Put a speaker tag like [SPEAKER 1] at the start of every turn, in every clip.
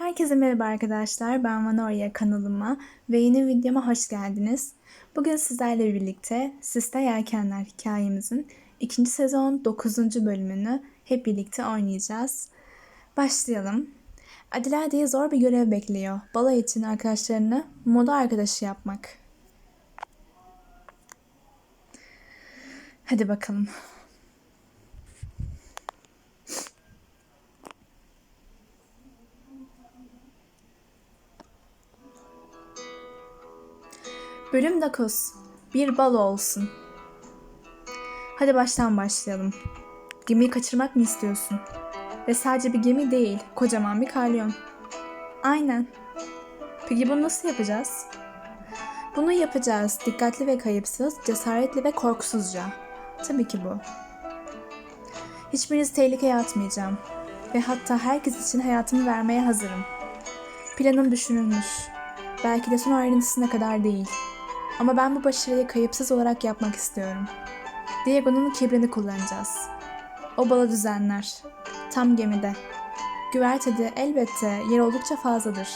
[SPEAKER 1] Herkese merhaba arkadaşlar. Ben Vanoria kanalıma ve yeni videoma hoş geldiniz. Bugün sizlerle birlikte Siste Yelkenler hikayemizin ikinci sezon 9. bölümünü hep birlikte oynayacağız. Başlayalım. Adilade'yi zor bir görev bekliyor. Bala için arkadaşlarını moda arkadaşı yapmak. Hadi bakalım. Bölüm 9. Bir balo olsun. Hadi baştan başlayalım. Gemiyi kaçırmak mı istiyorsun? Ve sadece bir gemi değil, kocaman bir kalyon. Aynen. Peki bunu nasıl yapacağız? Bunu yapacağız dikkatli ve kayıpsız, cesaretli ve korkusuzca. Tabii ki bu. Hiçbirinizi tehlikeye atmayacağım. Ve hatta herkes için hayatımı vermeye hazırım. Planım düşünülmüş. Belki de son ayrıntısına kadar değil. Ama ben bu başarıyı kayıpsız olarak yapmak istiyorum. Diego'nun kibrini kullanacağız. O balı düzenler. Tam gemide. Güvertede elbette yer oldukça fazladır.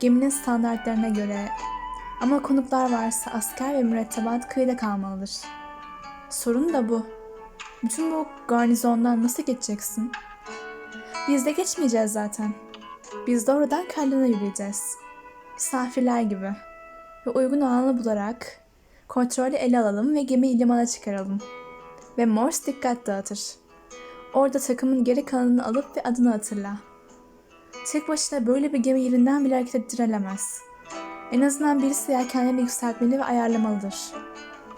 [SPEAKER 1] Geminin standartlarına göre ama konuklar varsa asker ve mürettebat kıyıda kalmalıdır. Sorun da bu. Bütün bu garnizondan nasıl geçeceksin? Biz de geçmeyeceğiz zaten. Biz doğrudan Kalyan'a yürüyeceğiz. Misafirler gibi ve uygun alanı bularak kontrolü ele alalım ve gemiyi limana çıkaralım. Ve Morse dikkat dağıtır. Orada takımın geri kalanını alıp ve adını hatırla. Tek başına böyle bir gemi yerinden bile hareket ettirilemez. En azından birisi yelkenleri yükseltmeli ve ayarlamalıdır.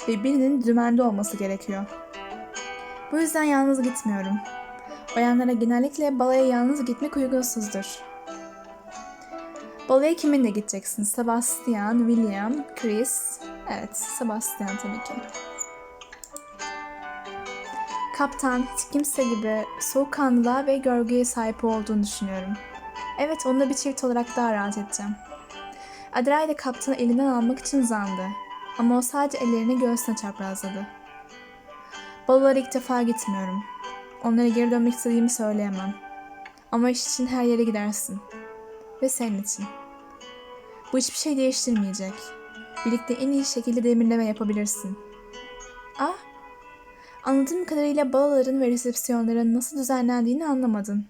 [SPEAKER 1] Ve birinin dümende olması gerekiyor. Bu yüzden yalnız gitmiyorum. Bayanlara genellikle balaya yalnız gitmek uygunsuzdur. Balaya kiminle gideceksin? Sebastian, William, Chris. Evet, Sebastian tabii ki. Kaptan hiç kimse gibi soğukkanlılığa ve görgüye sahip olduğunu düşünüyorum. Evet, onunla bir çift olarak daha rahat edeceğim. Adelaide kaptanı elinden almak için zandı. Ama o sadece ellerini göğsüne çaprazladı. Balolara ilk defa gitmiyorum. Onlara geri dönmek istediğimi söyleyemem. Ama iş için her yere gidersin. Ve senin için. Bu hiçbir şey değiştirmeyecek. Birlikte en iyi şekilde demirleme yapabilirsin. Ah, anladığım kadarıyla balaların ve resepsiyonların nasıl düzenlendiğini anlamadın.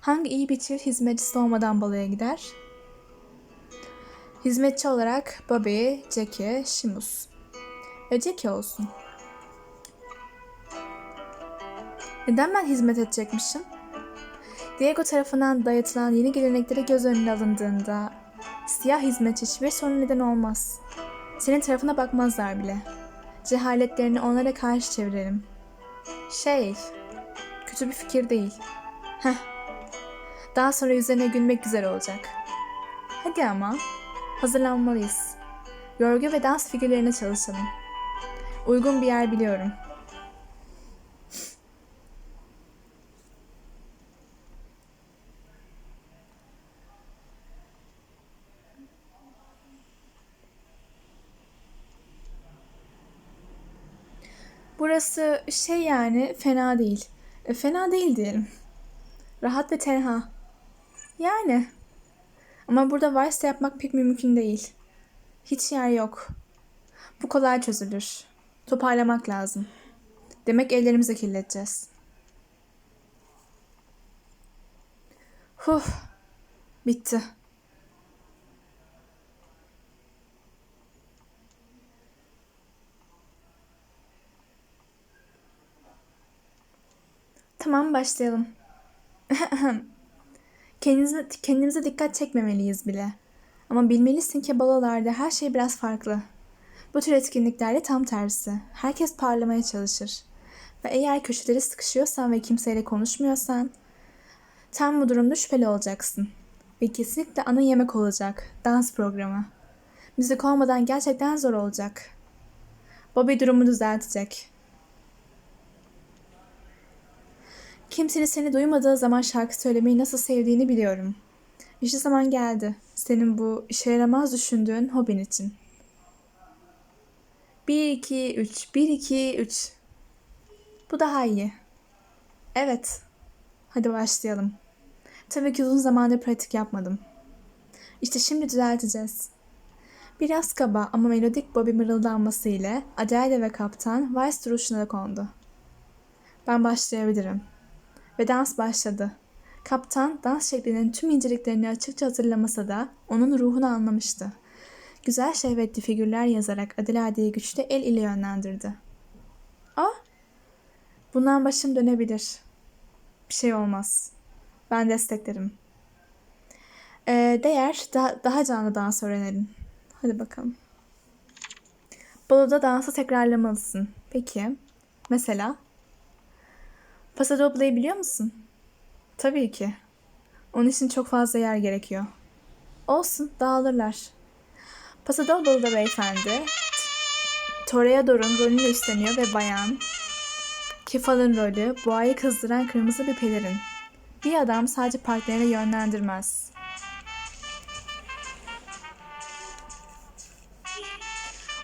[SPEAKER 1] Hangi iyi bir çift hizmetçisi olmadan balaya gider? Hizmetçi olarak Bobby, Jackie, Shimus. Ve Jackie olsun. Neden ben hizmet edecekmişim? Diego tarafından dayatılan yeni geleneklere göz önüne alındığında siyah hizmetçi hiçbir sorun neden olmaz. Senin tarafına bakmazlar bile. Cehaletlerini onlara karşı çevirelim. Şey, kötü bir fikir değil. Heh, daha sonra üzerine gülmek güzel olacak. Hadi ama, hazırlanmalıyız. Yorgu ve dans figürlerine çalışalım. Uygun bir yer biliyorum. Burası şey yani fena değil. E, fena değil diyelim. Rahat ve tenha. Yani. Ama burada varsa yapmak pek mümkün değil. Hiç yer yok. Bu kolay çözülür. Toparlamak lazım. Demek ellerimizi kirleteceğiz. Huh. Bitti. Tamam başlayalım. kendimize, kendimize dikkat çekmemeliyiz bile. Ama bilmelisin ki balolarda her şey biraz farklı. Bu tür etkinliklerde tam tersi. Herkes parlamaya çalışır. Ve eğer köşeleri sıkışıyorsan ve kimseyle konuşmuyorsan tam bu durumda şüpheli olacaksın. Ve kesinlikle ana yemek olacak. Dans programı. Müzik olmadan gerçekten zor olacak. Bobby durumu düzeltecek. Kimsenin seni duymadığı zaman şarkı söylemeyi nasıl sevdiğini biliyorum. İşte zaman geldi. Senin bu işe yaramaz düşündüğün hobin için. 1, 2, 3, 1, 2, 3. Bu daha iyi. Evet. Hadi başlayalım. Tabii ki uzun zamandır pratik yapmadım. İşte şimdi düzelteceğiz. Biraz kaba ama melodik Bobby mırıldanması ile Adele ve kaptan Vice duruşuna kondu. Ben başlayabilirim. Ve dans başladı. Kaptan dans şeklinin tüm inceliklerini açıkça hatırlamasa da onun ruhunu anlamıştı. Güzel şehvetli figürler yazarak Adelaide'yi güçlü el ile yönlendirdi. Ah! Bundan başım dönebilir. Bir şey olmaz. Ben desteklerim. Ee, değer da, daha canlı dans öğrenelim. Hadi bakalım. Baloda dansı tekrarlamalısın. Peki. Mesela? Pasadoble'yi biliyor musun? Tabii ki. Onun için çok fazla yer gerekiyor. Olsun, dağılırlar. Pasadoble'da beyefendi, Toreador'un rolünü üstleniyor ve bayan, Kefal'ın rolü, boğayı kızdıran kırmızı bir pelerin. Bir adam sadece partnerini yönlendirmez.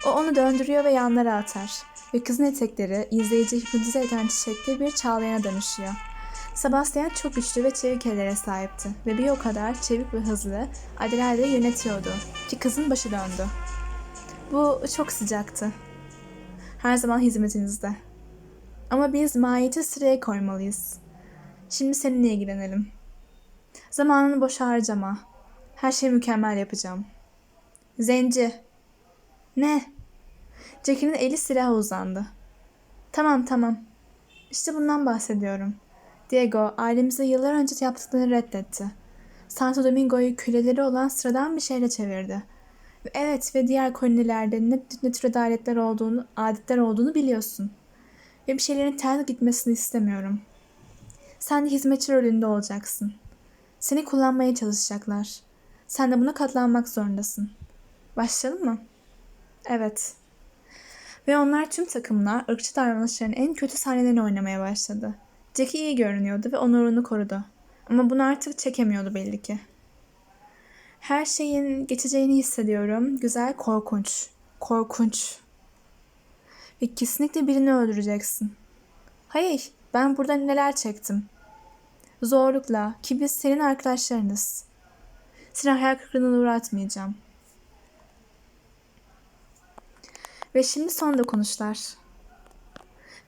[SPEAKER 1] O onu döndürüyor ve yanlara atar. Ve kızın etekleri izleyici hipnotize eden çiçekli bir çağlayana dönüşüyor. Sebastian çok güçlü ve çevik ellere sahipti ve bir o kadar çevik ve hızlı Adelaide'yi yönetiyordu ki kızın başı döndü. Bu çok sıcaktı. Her zaman hizmetinizde. Ama biz mahiyeti sıraya koymalıyız. Şimdi seninle ilgilenelim. Zamanını boş harcama. Her şeyi mükemmel yapacağım. Zenci. Ne? Jackie'nin eli silaha uzandı. Tamam tamam. İşte bundan bahsediyorum. Diego ailemize yıllar önce yaptıklarını reddetti. Santo Domingo'yu küleleri olan sıradan bir şeyle çevirdi. Evet ve diğer kolonilerde ne, ne tür adaletler olduğunu, adetler olduğunu biliyorsun. Ve bir şeylerin ters gitmesini istemiyorum. Sen de hizmetçi rolünde olacaksın. Seni kullanmaya çalışacaklar. Sen de buna katlanmak zorundasın. Başlayalım mı? Evet. Ve onlar tüm takımla ırkçı davranışların en kötü sahnelerini oynamaya başladı. Jackie iyi görünüyordu ve onurunu korudu. Ama bunu artık çekemiyordu belli ki. Her şeyin geçeceğini hissediyorum. Güzel, korkunç. Korkunç. Ve kesinlikle birini öldüreceksin. Hayır, ben burada neler çektim. Zorlukla ki biz senin arkadaşlarınız. Seni hayal kırıklığına uğratmayacağım. Ve şimdi son dokunuşlar.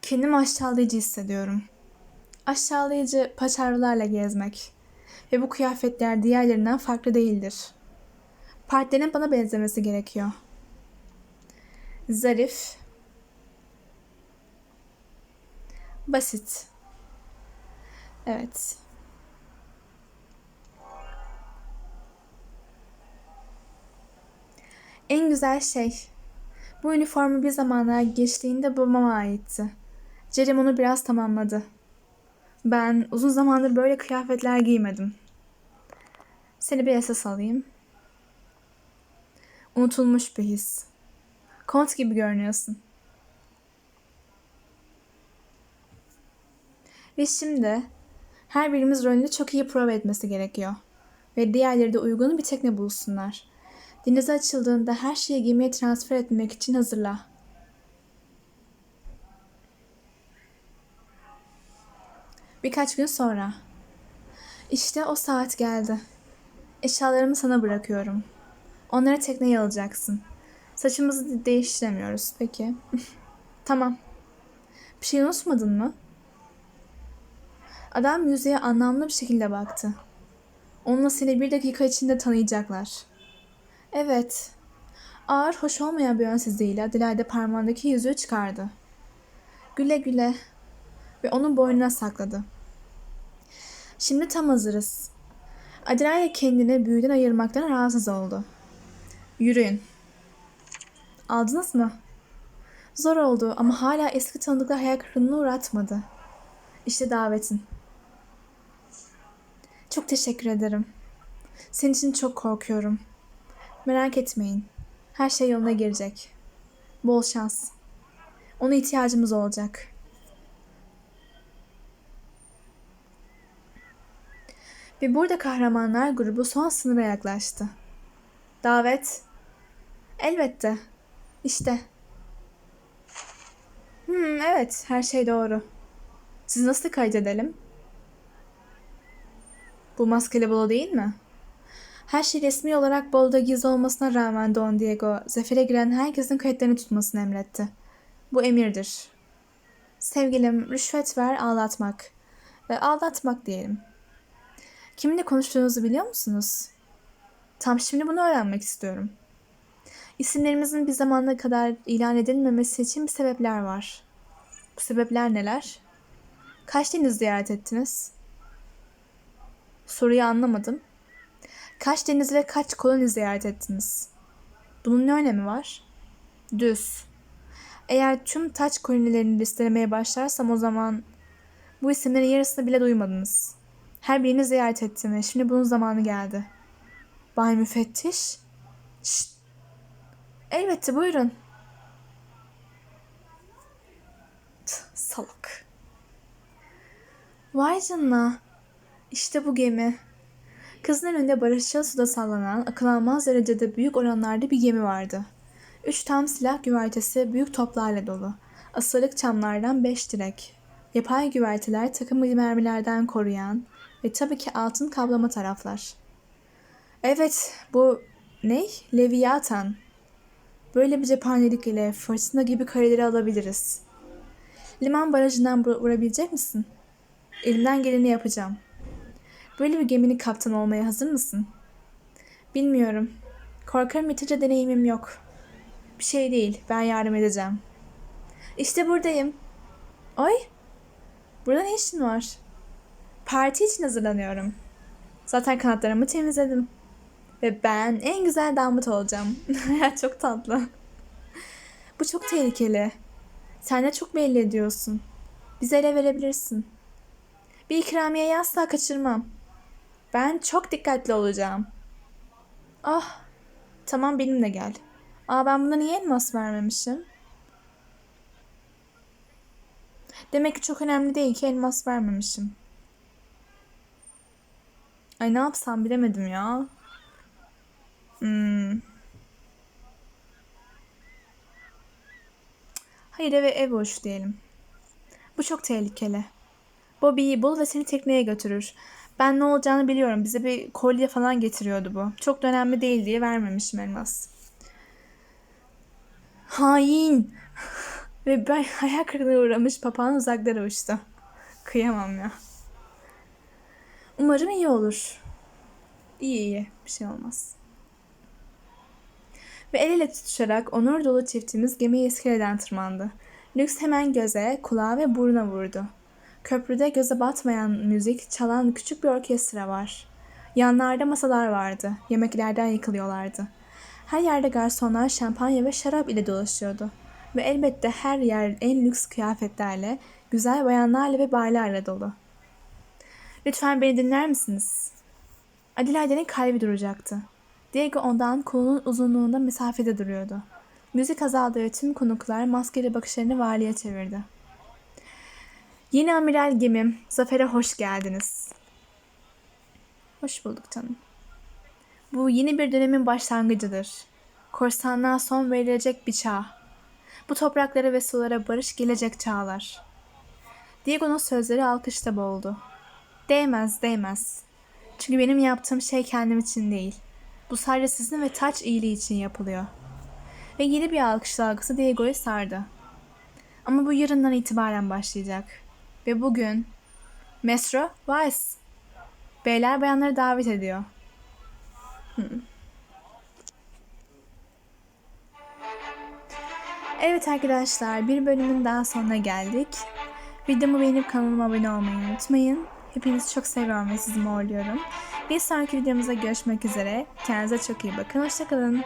[SPEAKER 1] Kendimi aşağılayıcı hissediyorum. Aşağılayıcı paçavralarla gezmek. Ve bu kıyafetler diğerlerinden farklı değildir. Partilerin bana benzemesi gerekiyor. Zarif. Basit. Evet. En güzel şey. Bu üniformu bir zamanlar geçtiğinde babama aitti. Jerem onu biraz tamamladı. Ben uzun zamandır böyle kıyafetler giymedim. Seni bir esas alayım. Unutulmuş bir his. Kont gibi görünüyorsun. Ve şimdi her birimiz rolünü çok iyi prova etmesi gerekiyor. Ve diğerleri de uygun bir tekne bulsunlar. Denize açıldığında her şeyi gemiye transfer etmek için hazırla. Birkaç gün sonra. İşte o saat geldi. Eşyalarımı sana bırakıyorum. Onları tekneye alacaksın. Saçımızı değiştiremiyoruz peki. tamam. Bir şey unutmadın mı? Adam yüzeye anlamlı bir şekilde baktı. Onunla seni bir dakika içinde tanıyacaklar. Evet. Ağır, hoş olmayan bir yönsüzlüğüyle Adelaide parmağındaki yüzüğü çıkardı. Güle güle. Ve onun boynuna sakladı. Şimdi tam hazırız. Adelaide kendini büyüden ayırmaktan rahatsız oldu. Yürüyün. Aldınız mı? Zor oldu ama hala eski tanıdıklar hayal kırıklığına uğratmadı. İşte davetin. Çok teşekkür ederim. Senin için çok korkuyorum. Merak etmeyin. Her şey yoluna girecek. Bol şans. Ona ihtiyacımız olacak. Ve burada kahramanlar grubu son sınıra yaklaştı. Davet. Elbette. İşte. Hmm, evet, her şey doğru. Siz nasıl kaydedelim? Bu maskeli balo değil mi? Her şey resmi olarak baloda gizli olmasına rağmen Don Diego, zafere giren herkesin kayıtlarını tutmasını emretti. Bu emirdir. Sevgilim, rüşvet ver, ağlatmak. E, aldatmak diyelim. Kiminle konuştuğunuzu biliyor musunuz? Tam şimdi bunu öğrenmek istiyorum. İsimlerimizin bir zamana kadar ilan edilmemesi için bir sebepler var. Bu sebepler neler? Kaç deniz ziyaret ettiniz? Soruyu anlamadım. Kaç deniz ve kaç koloni ziyaret ettiniz? Bunun ne önemi var? Düz. Eğer tüm taç kolonilerini listelemeye başlarsam o zaman bu isimlerin yarısını bile duymadınız. Her birini ziyaret ettim ve şimdi bunun zamanı geldi. Bay müfettiş? Şşt. Elbette buyurun. Tüh, salak. Vay canına. İşte bu gemi. Kızın önünde barışçıl suda sallanan, akıl almaz derecede büyük oranlarda bir gemi vardı. Üç tam silah güvertesi büyük toplarla dolu. Asırlık çamlardan beş direk. Yapay güverteler takım mermilerden koruyan ve tabii ki altın kaplama taraflar. Evet, bu ne? Leviathan. Böyle bir cephanelik ile fırtına gibi kareleri alabiliriz. Liman barajından vur- vurabilecek misin? Elimden geleni yapacağım. Böyle bir geminin kaptanı olmaya hazır mısın? Bilmiyorum. Korkarım yeterince deneyimim yok. Bir şey değil, ben yardım edeceğim. İşte buradayım. Oy, burada ne işin var? Parti için hazırlanıyorum. Zaten kanatlarımı temizledim. Ve ben en güzel damat olacağım. çok tatlı. Bu çok tehlikeli. Sen de çok belli ediyorsun. Bize ele verebilirsin. Bir ikramiyeyi asla kaçırmam. Ben çok dikkatli olacağım. Ah, tamam benimle gel. Aa ben buna niye elmas vermemişim? Demek ki çok önemli değil ki elmas vermemişim. Ay ne yapsam bilemedim ya. Hmm. Hayır eve ev boş diyelim. Bu çok tehlikeli. Bobby'yi bul ve seni tekneye götürür. Ben ne olacağını biliyorum. Bize bir kolye falan getiriyordu bu. Çok da önemli değil diye vermemişim elmas. Hain. ve ben hayal kırıklığına uğramış papağan uzaklara uçtu. Kıyamam ya. Umarım iyi olur. İyi iyi. Bir şey olmaz. Ve el ele tutuşarak onur dolu çiftimiz gemiye iskeleden tırmandı. Lüks hemen göze, kulağa ve buruna vurdu. Köprüde göze batmayan müzik çalan küçük bir orkestra var. Yanlarda masalar vardı. Yemeklerden yıkılıyorlardı. Her yerde garsonlar şampanya ve şarap ile dolaşıyordu. Ve elbette her yer en lüks kıyafetlerle, güzel bayanlarla ve barlarla dolu. Lütfen beni dinler misiniz? Adilade'nin kalbi duracaktı. Diego ondan kolunun uzunluğunda mesafede duruyordu. Müzik azaldı ve tüm konuklar maskeli bakışlarını valiye çevirdi. Yeni amiral gemim, zafere hoş geldiniz. Hoş bulduk canım. Bu yeni bir dönemin başlangıcıdır. Korsanlığa son verilecek bir çağ. Bu topraklara ve sulara barış gelecek çağlar. Diego'nun sözleri alkışta boğuldu. Değmez, değmez. Çünkü benim yaptığım şey kendim için değil. Bu sadece sizin ve taç iyiliği için yapılıyor. Ve yeni bir alkış dalgası Diego'yu sardı. Ama bu yarından itibaren başlayacak. Ve bugün Mesro Weiss beyler bayanları davet ediyor. Evet arkadaşlar bir bölümün daha sonuna geldik. Videomu beğenip kanalıma abone olmayı unutmayın. Hepinizi çok seviyorum ve sizi morluyorum. Bir sonraki videomuzda görüşmek üzere. Kendinize çok iyi bakın. Hoşçakalın.